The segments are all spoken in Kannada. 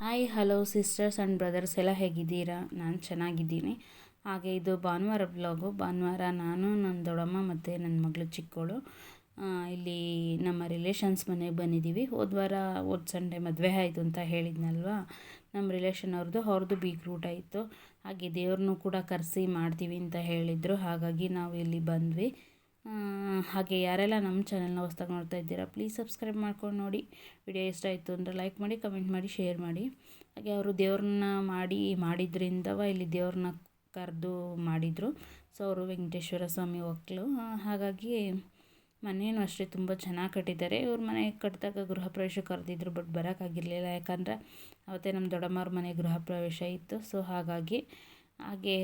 Hi, hello sisters and brothers, ಎಲ್ಲ ಹೇಗಿದ್ದೀರಾ? ನಾನು ಚೆನ್ನಾಗಿದ್ದೀನಿ. ಹಾಗೆ ಇದು ಭಾನುವಾರ ಬ್ಲಾಗು ಭಾನುವಾರ ನಾನು ನನ್ನ ದೊಡ್ಡಮ್ಮ ಮತ್ತು ನನ್ನ ಮಗಳು ಚಿಕ್ಕೋಳು. ಇಲ್ಲಿ ನಮ್ಮ ರಿಲೇಷನ್ಸ್ ಮನೆಗೆ ಬಂದಿದ್ದೀವಿ ಹೋದ ವಾರ, ಹೋದ ಸಂಡೇ ಮದುವೆ ಆಯಿತು ಅಂತ ಹೇಳಿದ್ನಲ್ವಾ? ನಮ್ಮ ರಿಲೇಷನ್ ಅವ್ರದ್ದು ಅವ್ರದ್ದು ಬೀಗ್ರೂಟ ಆಯಿತು. ಹಾಗೆ ದೇವ್ರನ್ನೂ ಕೂಡ ಕರೆಸಿ ಮಾಡ್ತೀವಿ ಅಂತ ಹೇಳಿದರು. ಹಾಗಾಗಿ ನಾವು ಇಲ್ಲಿ ಬಂದ್ವಿ. ಹಾಗೆ ಯಾರೆಲ್ಲ ನಮ್ಮ ಚಾನಲ್ನ ಹೊಸ್ದಾಗಿ ನೋಡ್ತಾ ಇದ್ದೀರಾ ಪ್ಲೀಸ್ ಸಬ್ಸ್ಕ್ರೈಬ್ ಮಾಡ್ಕೊಂಡು ನೋಡಿ. ವಿಡಿಯೋ ಇಷ್ಟ ಆಯಿತು ಅಂದರೆ ಲೈಕ್ ಮಾಡಿ ಕಮೆಂಟ್ ಮಾಡಿ ಶೇರ್ ಮಾಡಿ. ಹಾಗೆ ಅವರು ದೇವ್ರನ್ನ ಮಾಡಿ ಮಾಡಿದ್ರಿಂದವ ಇಲ್ಲಿ ದೇವ್ರನ್ನ ಕರೆದು ಮಾಡಿದರು. ಸೊ ಅವರು ವೆಂಕಟೇಶ್ವರ ಸ್ವಾಮಿ ಒಕ್ಕಲು ಹಾಗಾಗಿ ಮನೆಯೂ ಅಷ್ಟೇ ತುಂಬ ಚೆನ್ನಾಗಿ ಕಟ್ಟಿದ್ದಾರೆ. ಇವ್ರ ಮನೆ ಕಟ್ಟಿದಾಗ ಗೃಹ ಪ್ರವೇಶ ಕರೆದಿದ್ರು ಬಟ್ ಬರೋಕ್ಕಾಗಿರಲಿಲ್ಲ ಯಾಕಂದರೆ ಅವತ್ತೇ ನಮ್ಮ ದೊಡ್ಡಮ್ಮವ್ರ ಮನೆ ಗೃಹ ಪ್ರವೇಶ ಇತ್ತು. ಸೊ ಹಾಗಾಗಿ ಹಾಗೆ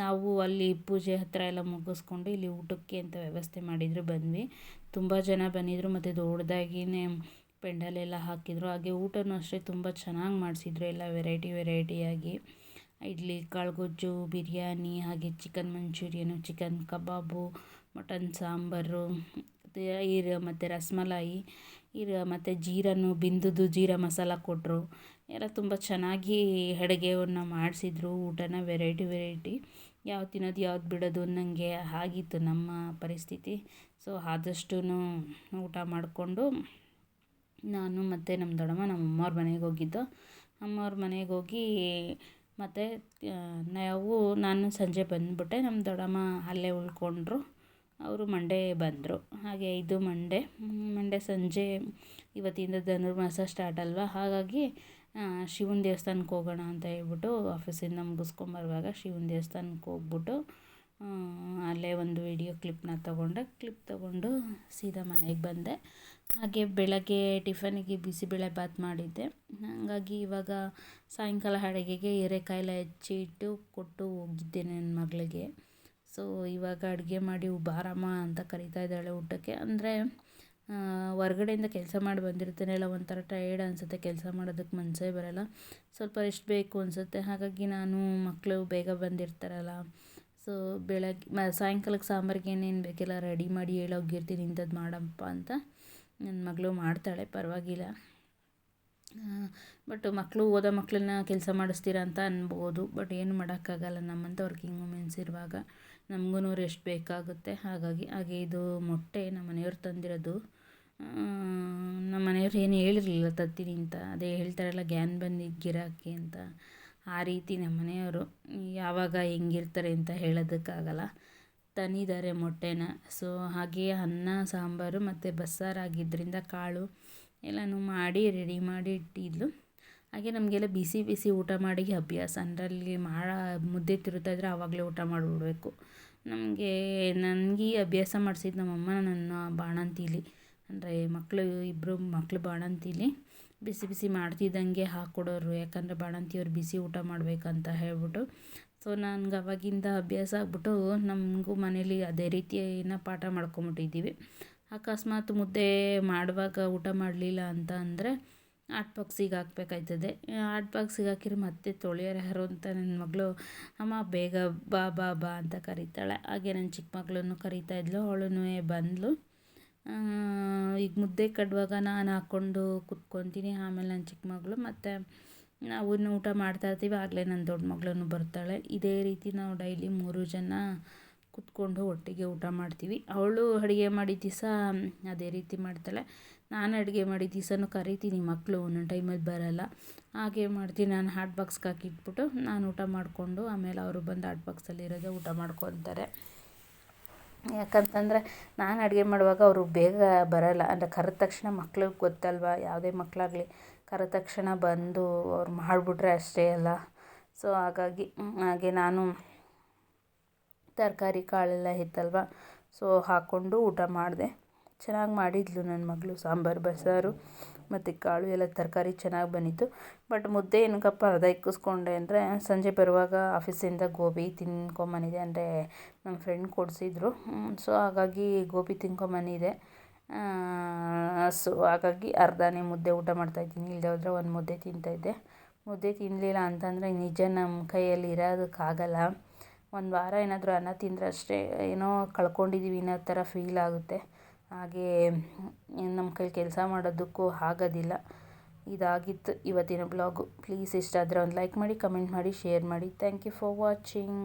ನಾವು ಅಲ್ಲಿ ಪೂಜೆ ಹತ್ತಿರ ಎಲ್ಲ ಮುಗಿಸ್ಕೊಂಡು ಇಲ್ಲಿ ಊಟಕ್ಕೆ ಅಂತ ವ್ಯವಸ್ಥೆ ಮಾಡಿದ್ರು, ಬಂದ್ವಿ. ತುಂಬ ಜನ ಬಂದಿದ್ದರು ಮತ್ತು ದೊಡ್ಡದಾಗಿಯೇ ಪೆಂಡಲ್ ಎಲ್ಲ ಹಾಕಿದರು. ಹಾಗೆ ಊಟನೂ ಅಷ್ಟೇ ತುಂಬ ಚೆನ್ನಾಗಿ ಮಾಡಿಸಿದ್ರು ಎಲ್ಲ ವೆರೈಟಿ ವೆರೈಟಿಯಾಗಿ ಇಡ್ಲಿ, ಕಾಳುಗೊಜ್ಜು, ಬಿರಿಯಾನಿ, ಹಾಗೆ chicken manchurian chicken kebab mutton sambar, ಮತ್ತು ಮತ್ತು ರಸಮಲಾಯಿ. ಈರ ಮತ್ತು ಜೀರನ್ನು, ಬಿಂದುದು ಜೀರಾ ಮಸಾಲ ಕೊಟ್ಟರು ಎಲ್ಲ ತುಂಬ ಚೆನ್ನಾಗಿ ಅಡುಗೆಯನ್ನ ಮಾಡಿಸಿದ್ರು. ಊಟನ ವೆರೈಟಿ ವೆರೈಟಿ ಯಾವ್ದು ತಿನ್ನೋದು, ಯಾವ್ದು ಬಿಡೋದು ಅನ್ನಂಗೆ ಆಗಿತ್ತು ನಮ್ಮ ಪರಿಸ್ಥಿತಿ. ಸೊ ಆದಷ್ಟು ಊಟ ಮಾಡಿಕೊಂಡು ನಾನು ಮತ್ತು ನಮ್ಮ ದೊಡ್ಡಮ್ಮ ನಮ್ಮ ಅಮ್ಮವ್ರ ಮನೆಗೆ ಹೋಗಿದ್ದು. ಅಮ್ಮವ್ರ ಮನೆಗೆ ಹೋಗಿ ಮತ್ತು ನಾವು ನಾನು ಸಂಜೆ ಬಂದುಬಿಟ್ಟೆ. ನಮ್ಮ ದೊಡ್ಡಮ್ಮ ಅಲ್ಲೇ ಉಳ್ಕೊಂಡ್ರು. ಅವರು ಮಂಡೇ ಬಂದರು. ಹಾಗೆ ಇದು ಮಂಡೆ, ಮಂಡೇ ಸಂಜೆ ಇವತ್ತಿಂದ ಧನುರ್ಮಾಸ ಸ್ಟಾರ್ಟ್ ಅಲ್ವಾ? ಹಾಗಾಗಿ ಶಿವನ ದೇವಸ್ಥಾನಕ್ಕೆ ಹೋಗೋಣ ಅಂತ ಹೇಳ್ಬಿಟ್ಟು ಆಫೀಸಿಂದ ಮುಗಿಸ್ಕೊಂಬರುವಾಗ ಶಿವನ ದೇವಸ್ಥಾನಕ್ಕೆ ಹೋಗ್ಬಿಟ್ಟು ಅಲ್ಲೇ ಒಂದು ವಿಡಿಯೋ ಕ್ಲಿಪ್ನ ತೊಗೊಂಡೆ ಕ್ಲಿಪ್ ತೊಗೊಂಡು ಸೀದಾ ಮನೆಗೆ ಬಂದೆ. ಹಾಗೆ ಬೆಳಗ್ಗೆ ಟಿಫನಿಗೆ ಬಿಸಿಬೇಳೆಬಾತ್ ಮಾಡಿದ್ದೆ. ಹಾಗಾಗಿ ಇವಾಗ ಸಾಯಂಕಾಲ ಅಡುಗೆಗೆ ಹೀರೆಕಾಯೆಲ್ಲ ಹೆಚ್ಚಿಟ್ಟು ಕೊಟ್ಟು ಹೋಗಿದ್ದೆ ನನ್ನ ಮಗಳಿಗೆ. ಸೊ ಇವಾಗ ಅಡುಗೆ ಮಾಡಿ ಬಾರಮ್ಮ ಅಂತ ಕರಿತಾ ಇದ್ದಾಳೆ ಊಟಕ್ಕೆ. ಅಂದರೆ ಹೊರ್ಗಡೆಯಿಂದ ಕೆಲಸ ಮಾಡಿ ಬಂದಿರ್ತೀನಲ್ಲ ಒಂಥರ ಟಯರ್ಡ್ ಅನಿಸುತ್ತೆ ಕೆಲಸ ಮಾಡೋದಕ್ಕೆ ಮನಸ್ಸೇ ಬರೋಲ್ಲ. ಸ್ವಲ್ಪ ರೆಸ್ಟ್ ಬೇಕು ಅನಿಸುತ್ತೆ. ಹಾಗಾಗಿ ನಾನು ಮಕ್ಕಳು ಬೇಗ ಬಂದಿರ್ತಾರಲ್ಲ. ಸೊ ಬೆಳಗ್ಗೆ ಮ, ಸಾಯಂಕಾಲಕ್ಕೆ ಸಾಂಬಾರಿಗೆ ಏನೇನು ಬೇಕೆಲ್ಲ ರೆಡಿ ಮಾಡಿ ಹೇಳೋಗಿರ್ತೀನಿ ಇಂಥದ್ದು ಮಾಡಪ್ಪ ಅಂತ ನನ್ನ ಮಗಳು ಮಾಡ್ತಾಳೆ, ಪರವಾಗಿಲ್ಲ. ಬಟ್ ಮಕ್ಕಳು ಓದೋ ಮಕ್ಕಳನ್ನ ಕೆಲಸ ಮಾಡಿಸ್ತೀರ ಅಂತ ಅನ್ಬೋದು. ಬಟ್ ಏನು ಮಾಡೋಕ್ಕಾಗಲ್ಲ ನಮ್ಮಂಥ ವರ್ಕಿಂಗ್ ವುಮೆನ್ಸ್ ಇರುವಾಗ. ನಮಗೂ ರೆಸ್ಟ್ ಬೇಕಾಗುತ್ತೆ. ಹಾಗಾಗಿ ಹಾಗೆ ಇದು ಮೊಟ್ಟೆ ನಮ್ಮ ಮನೆಯವ್ರು ತಂದಿರೋದು. ನಮ್ಮ ಮನೆಯವ್ರು ಏನು ಹೇಳಿರಲಿಲ್ಲ ತತ್ತೀನಿ ಅಂತ. ಅದೇ ಹೇಳ್ತಾರಲ್ಲ, ಗ್ಯಾನ್ ಬಂದಿದ್ದು ಗಿರಾಕಿ ಅಂತ. ಆ ರೀತಿ ನಮ್ಮ ಮನೆಯವರು ಯಾವಾಗ ಹೆಂಗಿರ್ತಾರೆ ಅಂತ ಹೇಳೋದಕ್ಕಾಗಲ್ಲ. ತಂದಿದ್ದಾರೆ ಮೊಟ್ಟೆನ. ಸೊ, ಹಾಗೆ ಅನ್ನ, ಸಾಂಬಾರು ಮತ್ತು ಬಸ್ಸಾರಾಗಿದ್ದರಿಂದ ಕಾಳು ಎಲ್ಲನೂ ಮಾಡಿ ರೆಡಿ ಮಾಡಿ ಇಟ್ಟಿದ್ಲು. ಹಾಗೆ ನಮಗೆಲ್ಲ ಬಿಸಿ ಬಿಸಿ ಊಟ ಮಾಡಿ ಅಭ್ಯಾಸ. ಅದರಲ್ಲಿ ಮಾಡ ಮುದ್ದೆ ತಿರುತ್ತಾ ಇದ್ದರೆ ಆವಾಗಲೇ ಊಟ ಮಾಡಿಬಿಡ್ಬೇಕು. ನಮಗೆ ನನಗೆ ಅಭ್ಯಾಸ ಮಾಡಿಸಿದ್ದು ನಮ್ಮಮ್ಮ ನನ್ನ ಬಾಣಂತಿಲಿ. ಅಂದರೆ ಮಕ್ಕಳು ಇಬ್ಬರು ಮಕ್ಕಳು ಬಾಣಂತಿಲಿ. ಬಿಸಿ ಬಿಸಿ ಮಾಡ್ತಿದ್ದಂಗೆ ಹಾಕ್ಕೊಡೋರು ಯಾಕಂದರೆ ಬಾಣಂತಿಯವ್ರು ಬಿಸಿ ಊಟ ಮಾಡಬೇಕಂತ ಹೇಳ್ಬಿಟ್ಟು. ಸೊ ನನ್ಗೆ ಅವಾಗಿಂದ ಅಭ್ಯಾಸ ಆಗ್ಬಿಟ್ಟು ನಮಗೂ ಮನೇಲಿ ಅದೇ ರೀತಿಯ ಪಾಠ ಮಾಡ್ಕೊಂಬಿಟ್ಟಿದ್ದೀವಿ. ಅಕಸ್ಮಾತ್ ಮುದ್ದೆ ಮಾಡುವಾಗ ಊಟ ಮಾಡಲಿಲ್ಲ ಅಂತ ಅಂದರೆ ಹಾಟ್ ಬಾಕ್ಸಿಗೆ ಹಾಕ್ಬೇಕಾಯ್ತದೆ. ಆಟ್ ಬಾಕ್ಸಿಗೆ ಹಾಕಿದ್ರೆ ಮತ್ತೆ ತೊಳೆಯೋರು ಯಾರು ಅಂತ ನನ್ನ ಮಗಳು, ಅಮ್ಮ, ಬೇಗ ಬಾ ಬಾ ಬಾ ಅಂತ ಕರೀತಾಳೆ. ಹಾಗೆ ನನ್ನ ಚಿಕ್ಕ ಮಗಳನ್ನು ಕರೀತಾ ಇದ್ಲು. ಅವಳೂ ಬಂದಳು ಈಗ ಮುದ್ದೆ ಕಟ್ಟುವಾಗ ನಾನು ಹಾಕ್ಕೊಂಡು ಕುತ್ಕೊತೀನಿ. ಆಮೇಲೆ ನನ್ನ ಚಿಕ್ಕ ಮಗಳು ಮತ್ತು ನಾವು ಊಟ ಮಾಡ್ತಾ ಇರ್ತೀವಿ. ಆಗಲೇ ನನ್ನ ದೊಡ್ಡ ಮಗಳೂ ಬರ್ತಾಳೆ. ಇದೇ ರೀತಿ ನಾವು ಡೈಲಿ ಮೂರು ಜನ ಕುತ್ಕೊಂಡು ಒಟ್ಟಿಗೆ ಊಟ ಮಾಡ್ತೀವಿ. ಅವಳು ಅಡುಗೆ ಮಾಡಿದ ದಿವಸ ಅದೇ ರೀತಿ ಮಾಡ್ತಾಳೆ. ನಾನು ಅಡುಗೆ ಮಾಡಿದ ದಿವಸನೂ ಕರಿತೀನಿ ಮಕ್ಕಳು ಒಂದೊಂದು ಟೈಮಲ್ಲಿ ಬರೋಲ್ಲ. ಹಾಗೆ ಮಾಡ್ತೀನಿ ನಾನು ಹಾಟ್ ಬಾಕ್ಸ್ಗೆ ಹಾಕಿಟ್ಬಿಟ್ಟು ನಾನು ಊಟ ಮಾಡಿಕೊಂಡು ಆಮೇಲೆ ಅವರು ಬಂದು ಹಾಟ್ ಬಾಕ್ಸಲ್ಲಿರೋದೇ ಊಟ ಮಾಡ್ಕೊತಾರೆ. ಯಾಕಂತಂದರೆ ನಾನು ಅಡುಗೆ ಮಾಡುವಾಗ ಅವರು ಬೇಗ ಬರೋಲ್ಲ. ಅಂದರೆ ಕರೆದ ತಕ್ಷಣ ಮಕ್ಳಿಗೆ ಗೊತ್ತಲ್ವ? ಯಾವುದೇ ಮಕ್ಕಳಾಗಲಿ ಕರೆದ ತಕ್ಷಣ ಬಂದು ಅವ್ರು ಮಾಡಿಬಿಟ್ರೆ ಅಷ್ಟೇ ಅಲ್ಲ. ಸೊ ಹಾಗಾಗಿ ಹಾಗೆ ನಾನು ತರಕಾರಿ ಕಾಳೆಲ್ಲ ಇತ್ತಲ್ವ? ಸೊ ಹಾಕ್ಕೊಂಡು ಊಟ ಮಾಡಿದೆ. ಚೆನ್ನಾಗಿ ಮಾಡಿದ್ಲು ನನ್ನ ಮಗಳು, ಸಾಂಬಾರು, ಬಸ್ಸಾರು ಮತ್ತು ಕಾಳು ಎಲ್ಲ ತರಕಾರಿ ಚೆನ್ನಾಗಿ ಬಂದಿತ್ತು. ಬಟ್ ಮುದ್ದೆ ಏನಕ್ಕಪ್ಪ, ಅರ್ಧ ಇಕ್ಕಿಸ್ಕೊಂಡೆ ಅಂದರೆ ಸಂಜೆ ಬರುವಾಗ ಆಫೀಸಿಂದ ಗೋಬಿ ತಿನ್ಕೊಂಬಂದಿದೆ ಅಂದರೆ ನಮ್ಮ ಫ್ರೆಂಡ್ ಕೊಡಿಸಿದ್ರು. ಸೊ ಹಾಗಾಗಿ ಗೋಬಿ ತಿನ್ಕೊಂಬಂದಿದೆ ಸೊ ಹಾಗಾಗಿ ಅರ್ಧನೇ ಮುದ್ದೆ ಊಟ ಮಾಡ್ತಾಯಿದ್ದೀನಿ ಇಲ್ಲದೆ ಹೋದರೆ ಒಂದು ಮುದ್ದೆ ತಿಂತಾಯಿದ್ದೆ ಮುದ್ದೆ ತಿನ್ನಲಿಲ್ಲ ಅಂತಂದರೆ ನಿಜ ನಮ್ಮ ಕೈಯಲ್ಲಿ ಇರೋದಕ್ಕಾಗಲ್ಲ. ಒಂದು ವಾರ ಏನಾದರೂ ಅನ್ನ ತಿಂದರೆ ಅಷ್ಟೇ ಏನೋ ಕಳ್ಕೊಂಡಿದ್ದೀವಿ ಅನ್ನೋ ಥರ ಫೀಲ್ ಆಗುತ್ತೆ. ಹಾಗೇ ನಮ್ಮ ಕೈಲಿ ಕೆಲಸ ಮಾಡೋದಕ್ಕೂ ಆಗೋದಿಲ್ಲ. ಇದಾಗಿತ್ತು ಇವತ್ತಿನ ಬ್ಲಾಗು ಪ್ಲೀಸ್ ಇಷ್ಟ ಆದರೆ ಒಂದು ಲೈಕ್ ಮಾಡಿ ಕಮೆಂಟ್ ಮಾಡಿ ಶೇರ್ ಮಾಡಿ. Thank you for watching